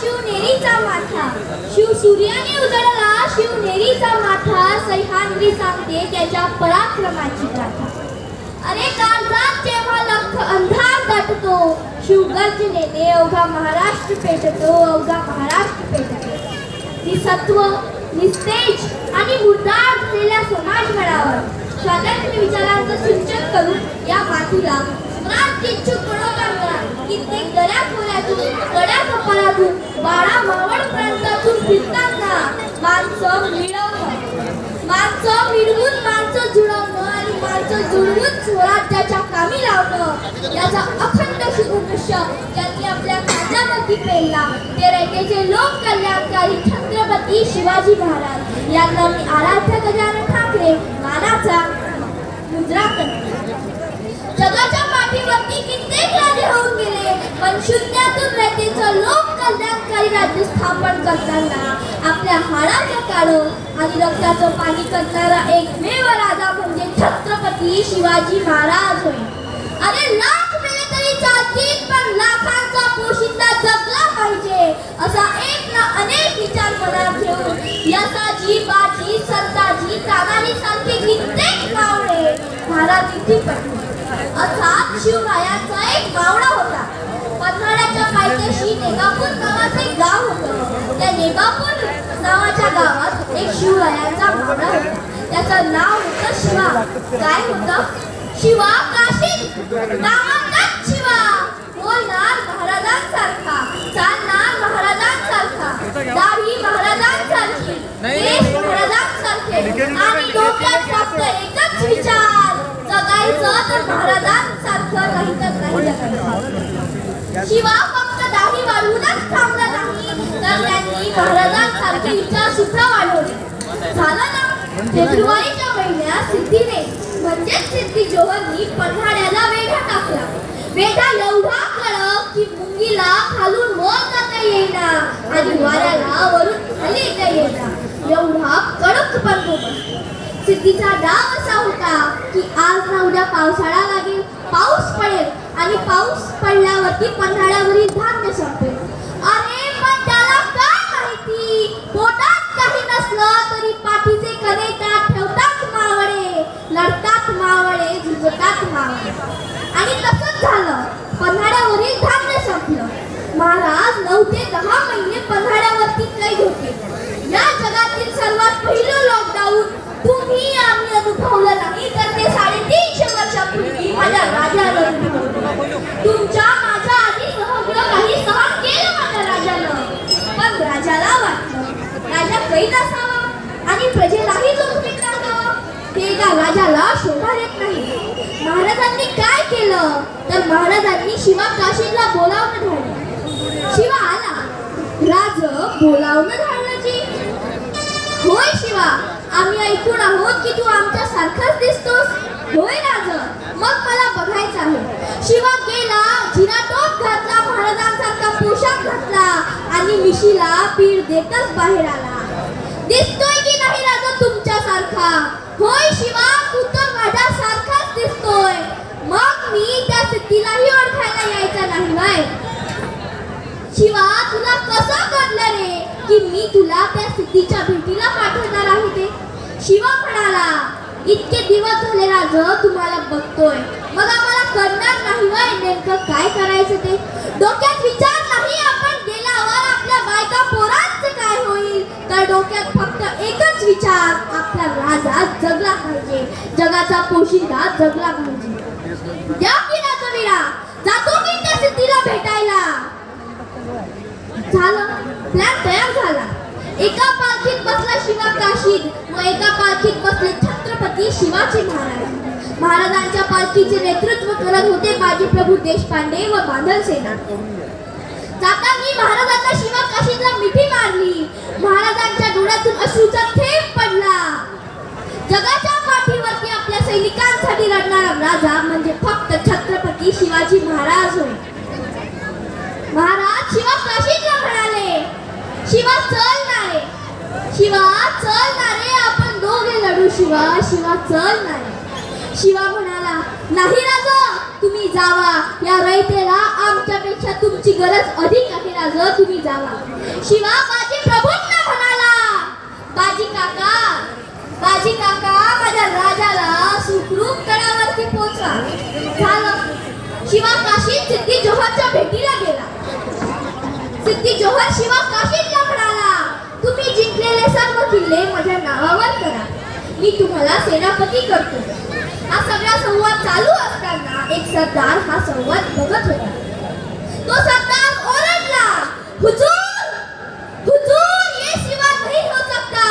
शिवनेरीचा माथा. शिव सूर्याने उजळला शिवनेरीचा माथा. सह्याद्री सांगते त्याच्या पराक्रमाची गाथा अरे काळजात जेव्हा लख अंधार दाटतो शिवगर्जनेने अवघा महाराष्ट्र पेटतो अवघा महाराष्ट्र पेटतो. निसत्व निस्तेज आणि मुर्दार असलेल्या समाज समाजगडावर स्वातंत्र्य विचारांचं सिंचन करून या मातीला क्रांतीच्छुक बनवताना कित्येक गड्या खोऱ्यातून गड्या कपाळातून बाळा मावळ प्रांतातून फिरताना माणसं मिळवणं माणसं मिळवून माणसं जुळवणं आणि माणसं जुळवून स्वराज्याच्या कामी लावणं याचा अखंड शुभदृश्य त्यांनी आपल्या काळजामध्ये पेरला ते रयतेचे लोक कल्याणकारी छत्रपती शिवाजी महाराज. यांना मी आराध्य गजानन ठाकरे मानाचा मुद्रा करते. जगाच्या पाठीवरती कित्येक राजे होऊन गेले. पण शून्यातून रयतेचं लोक कल्याणकारी राज्य स्थापन करताना आपल्या हाडाचं काढून आणि रक्ताचं पाणी करणारा एकमेव राजा म्हणजे छत्रपती शिवाजी महाराज होय. अरे लाख मेले तरी चालतील पण लाखांचा पोशिंदा जगला पाहिजे असा एक ना अनेक विचार मनात घेऊन यशाजी बाजी संताजी तानाजी सारखे कित्येक पावले महाराज इथे पडले अर्थात शिवरायांचा एक मावळा होता. पन्हाळ्याच्या पायथ्याशी नेगापूर नावाचे गाव होतं. त्या नेगापूर नावाच्या गावात एक शिवरायांचा मावळा होता. त्याचं नाव होतं शिवा. काय होतं? शिवा नावाचाच शिवा. बोलणार महाराजांसारखा चालणार महाराजांसारखा दाढी महाराजांसारखी केस महाराजांसारखे. आणि डोक्यात फक्त एकच विचार जगायचं तर महाराजांसारखं नाही तर नाही जगायचं शिवा फक्त दाढी वाढवूनच थांबला नाही तर त्यांनी महाराजांसारखे विचार सुद्धा वाढवले. झालं ना फेब्रुवारीच्या महिन्यात सिद्धीने म्हणजेच सिद्धी जोहरनी पन्हाळ्याला वेढा टाकला. वेढा एवढा कडक की मुंगीला खालून वर जाता येईना आणि वाऱ्याला वरून खाली येता येईना एवढा कडक बंदोबस्त सिद्धीचा डाव असा होता की आज ना उद्या पावसाळा लागेल पाऊस पडेल आणि पाऊस पडल्यावरती पन्हाळ्यावरील धान्य संपेल. अरे पण त्याला काय माहिती? पोटात काही नसलं तरी पाठीचे कणे त्यात ठेवतात मावळे लढतात मावळे झुजतात मावळे. आणि तसंच झालं. पन्हाळ्यावरील धान्य संपलं. महाराज नऊ ते दहा महिने पन्हाळ्यावरती कैद होते. या जगातील सर्वात पहिलं लॉकडाऊन तुम्ही आम्ही अनुभवलं नाही तर ते साडेतीनशे वर्षापूर्वी माझ्या राजाला तुमच्या माझ्या आधी सहग्र काही सहन केलं माझ्या राजानं. पण राजाला वाटलं राजा कैद असावा आणि प्रजेलाही जोखमीत टाकावं ते का राजाला शोभा देत नाही. महाराजांनी काय केलं? तर महाराजांनी शिवा काशीला बोलावणं धाडलं शिवा आला. राज बोलावणं झालं जी. होय शिवा. आम्ही ऐकून आहोत की तू आमच्या सारखाच दिसतोस? होय राज. मग मला बघायचं आहे. शिवा गेला जिना टोप घातला महाराजांसारखा पोशाख घातला आणि मिशीला पीड देतच बाहेर आला. दिसतोय की नाही राजा तुमच्या सारखा होय शिवा तू तर माझ्या सारखाच दिसतोय. मग मी त्या सिद्धीलाही ओळखायला यायचं नाही वय शिवा तुला कसं कळलं रे की मी तुला त्या सिद्धीच्या भेटीला पाठवणार आहे ते? शिवा म्हणाला इतके दिवस झाले राज तुम्हाला बघतोय. मग आम्हाला करणार नाही वय नेमकं काय करायचं ते? डोक्यात विचार नाही आपण गेल्यावर आपल्या बायका पोरांचं काय होईल? तर डोक्यात फक्त एकच विचार आपला राजा जगला पाहिजे. जगाचा पोशिंदा जगला पाहिजे. द्या की राजवीरा जातो मी त्या सिद्धीला भेटायला. झालं. प्लॅन तयार झाला. एका पालखीत बसला शिवा काशीद व एका पालखीत बसले छत्रपती शिवाजी महाराज. महाराजांच्या पालखीचे नेतृत्व करत होते बाजीप्रभू देशपांडे व बांधल सेना. जाताना महाराजांना शिवा काशीदला मिठी मारली. महाराजांच्या डोळ्यातून अश्रूचा थेंब पडला. जगाच्या पाठीवरती आपल्या सैनिकांसाठी लढणारा राजा म्हणजे फक्त छत्रपती शिवाजी महाराज होय. महाराज शिवा काशीदला शिवा चल ना रे. शिवा चल ना रे. आपण दोघे लढू शिवा. शिवा चल ना रे. शिवा म्हणाला नाही राजा तुम्ही जावा. या रयतेला आमच्यापेक्षा तुमची गरज अधिक आहे राजा राज तुम्ही जावा. शिवा बाजी प्रभूंना म्हणाला बाजी काका बाजी काका माझ्या राजाला सुखरूप गडावरती पोचवा. झालं. शिवा काशी सिद्धी जोहरच्या भेटीला गेला. सिद्धी जोहर शिवा काशीला जिंकलेले सर्व किल्ले माझ्या नावावर करा. मी तुम्हाला सेनापती करतो. हा सगळा संवाद चालू असताना एक सरदार हा संवाद बघत होता. तो सरदार ओरडला हुजूर! हुजूर ये शिवा नहीं हो सकता.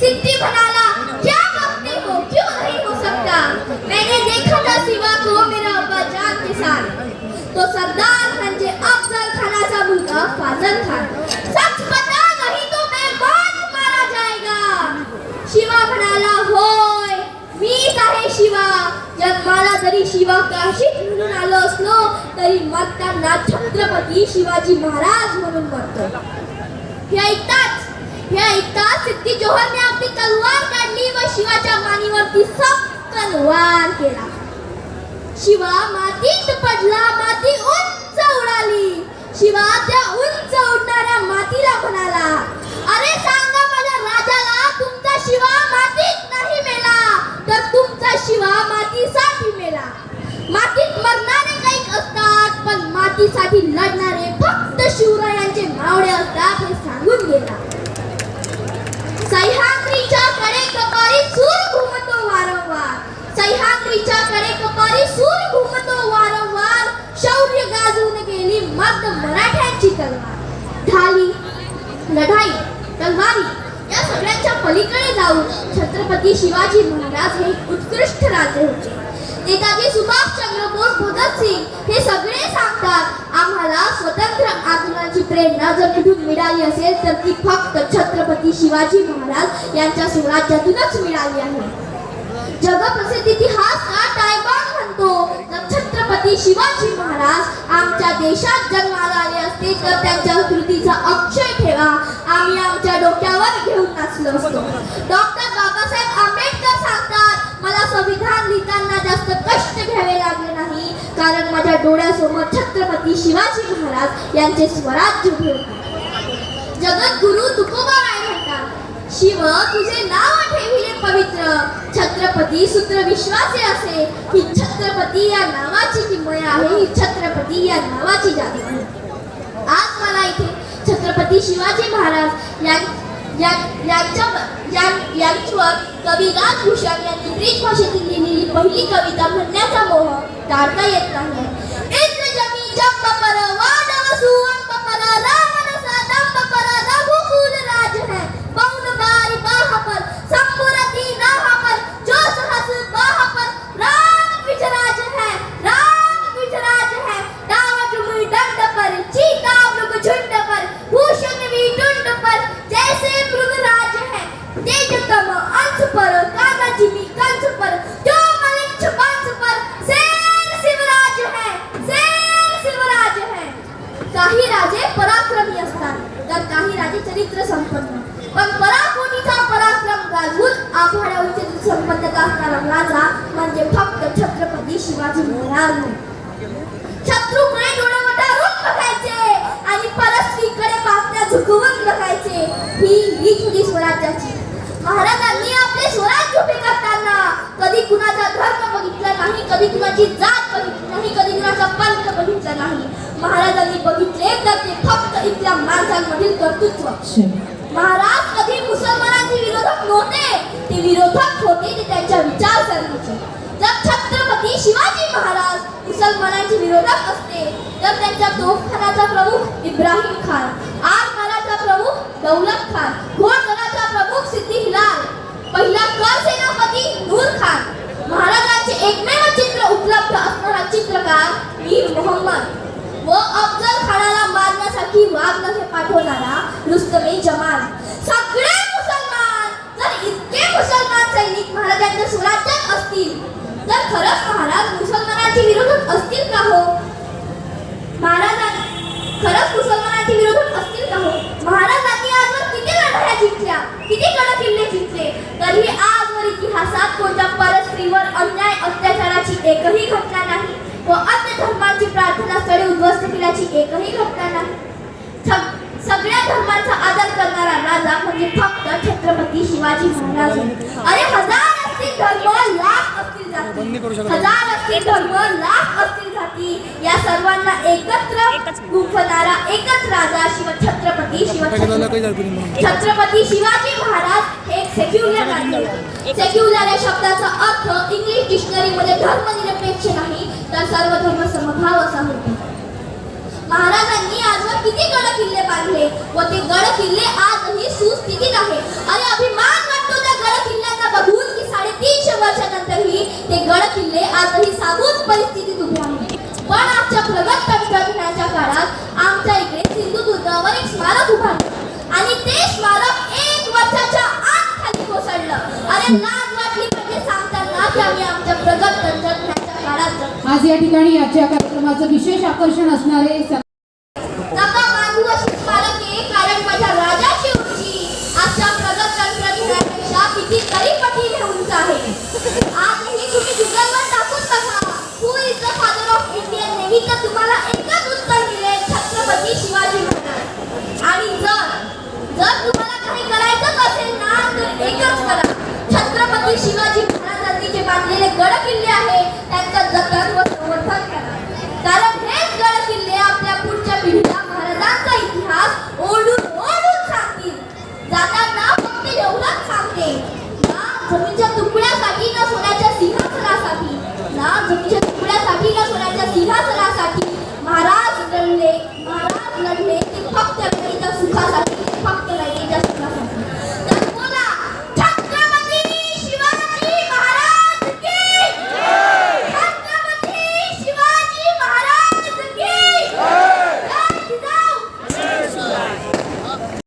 सिद्धी म्हणाला क्या कहते हो क्यों नहीं हो सकता? मैंने देखा था शिवा को मेरा अब्बा जान के साथ. तो सरदार म्हणजे अफजल खानाचा मुलगा फाजल खान सच बता नहीं तो मैं बहुत मारा जाएगा शिवा म्हणाला होय मीच आहे शिवा जन्माला शिवा काशीत म्हणून आलो असलो तरी मरताना छत्रपती शिवाजी महाराज म्हणून मरतो. हे ऐकताच हे ऐकताच सिद्धी जोहरने आपली तलवार काढली व शिवाच्या मानीवरती सक्कन वार केला. शिवा मातीत पडला माती उंच उडाली. शिवा त्या उंच उडणाऱ्या मातीला म्हणाला अरे सांगा माझ्या राजाला तुमचा शिवा मातीत नाही मेला. तर तुमचा शिवा मातीसाठी मेला मातीत मरणारे काही असतात पण मातीसाठी लढणारे फक्त शिवरायांचे मावळे असतात हे सांगून गेला. सह्याद्रीच्या कडे कपारी सूर घुमतो वारंवार. सह्याद्रीच्या कडे कपारी सूर घुमतो वारंवार. शौर्य गाजून गेली मग मराठ्यांची तलवार. ढाली लढाई तलवारी. या सगळ्यांच्या पलीकडे जाऊन छत्रपती शिवाजी महाराज हे उत्कृष्ट राजे होते. नेताजी सुभाषचंद्र बोस भगतसिंग हे सगळे सांगतात आम्हाला स्वतंत्र आंदोलनाची प्रेरणा जर कुठून मिळाली असेल तर ती फक्त छत्रपती शिवाजी महाराज यांच्या स्वराज्यातूनच मिळाली आहे. जगप्रसिद्ध इतिहासकार टायबॉन म्हणतो. जर छत्रपती शिवाजी महाराज आमच्या देशात जन्माला आले असते तर त्यांच्या कृतीचा अक्षय ठेवा. आम्ही आमच्या डोक्यावर घेऊन नाचलो असतो. डॉक्टर बाबासाहेब कष्ट घ्यावे लागले नाही. कारण माझ्या डोळ्यासमोर छत्रपती शिवाजी महाराज यांचे स्वराज्य उभे होते. जगद्गुरु तुकोबाराय म्हणतात शिव तुझे नाव ठेविले पवित्र. छत्रपती सूत्र विश्वासे असे. ही छत्रपती या नावाची किंमत आहे. ही छत्रपती या नावाची जादू आहे. आज मला इथे छत्रपती शिवाजी महाराज यां- यांच्या यांच्यावर कवी राजभूषण यांनी ब्रिज भाषेतील लिहिली पहिली कविता म्हणण्याचा मोह टाळता येत नाही. इंद्रजमी जंब शिवाजी महाराज. शत्रूकडे डोळे वटारून बघायचे आणि परस्त्रीकडे पापण्या झुकवून बघायचे. ही हीच होती स्वराज्याची. महाराजांनी आपले स्वराज्य उभे करताना कधी कुणाचा धर्म बघितला नाही कधी कुणाची जात बघितली नाही कधी कुणाचा पंथ बघितला नाही. महाराजांनी बघितले तर ते फक्त इथल्या माणसांमधील कर्तृत्व. महाराज कधी मुसलमानांचे विरोधक नव्हते ते विरोधक होते ते त्यांच्या विचारसरणीचे. जर शिवाजी महाराज मुसलमानांचे विरोधक असते. तर त्यांच्या तोफखानाचा प्रमुख इब्राहिम खान आरमाराचा प्रमुख दौलत खान घोडदलाचा प्रमुख सिद्धी हिलाल पहिला कर सेनापती नूर खान. महाराजांचे एकमेव चित्र उपलब्ध असणारा चित्रकार मीर मोहम्मद. व अफजल खानाला मारण्यासाठी वाघनखे पाठवणारा रुस्तमे जमाल. सगळे मुसलमान जर इतके मुसलमान सैनिक महाराजांच्या स्वराज्यात असतील तर खरंच महाराज मुसलमानांच्या विरोधात असतील का हो? महाराजांनी खरंच मुसलमानांच्या विरोधात असतील का हो? महाराजांनी आजवर किती लढाया जिंकल्या? किती गड किल्ले जिंकले? तरीही आजवर इतिहासात कोणत्या परत स्त्रीवर अन्याय अत्याचाराची एकही घटना नाही व अन्य धर्मांची प्रार्थना स्थळे उद्ध्वस्त केल्याची एकही घटना नाही. सगळ्या धर्मांचा आदर करणारा राजा म्हणजे फक्त छत्रपती शिवाजी महाराज. अरे हजार असतील धर्म लाख जाती शकत हजार असतील धर्म लाख असतील जाती या सर्वांना एकत्र गुंफणारा एकच राजा शिव छत्रपती शिव शिवाजी महाराज हे एक सेक्युलर राज्य सेक्युलर या शब्दाचा अर्थ इंग्लिश डिक्शनरी मध्ये धर्मनिरपेक्ष नाही तर सर्व धर्म समभाव असा होतो. महाराजांनी आजवर किती गड किल्ले बांधले व ते गड किल्ले आजही सुस्थितीत आहे आणि अभिमान वाटतो त्या गड किल्ल्यांना बघून की साडेतीनशे वर्षानंतरही ते गड किल्ले साबूत परिस्थितीत उभे आहेत पण आजच्या प्रगत तंत्रज्ञानाच्या काळात आमच्या इकडे सिंधुदुर्गावर एक स्मारक उभारलं आणि ते स्मारक एक वर्षाच्या आत खाली कोसळलं. अरे लाज वाटली म्हणजे सांगताना की आम्ही आमच्या प्रगत तंत्रज्ञानाच्या काळात. आज या ठिकाणी आजच्या कार्यक्रमाचं विशेष आकर्षण असणारे ना गड किल्ले त्यांचा गड किल्ले आपल्या पुढच्या इतिहास ओढून जाताना ना जमीनच्या तुकड्यासाठी ना सोन्याच्या सिंहासनासाठी ना जमीच्या तुकड्यासाठी ना सोन्याच्या सिंहासनासाठी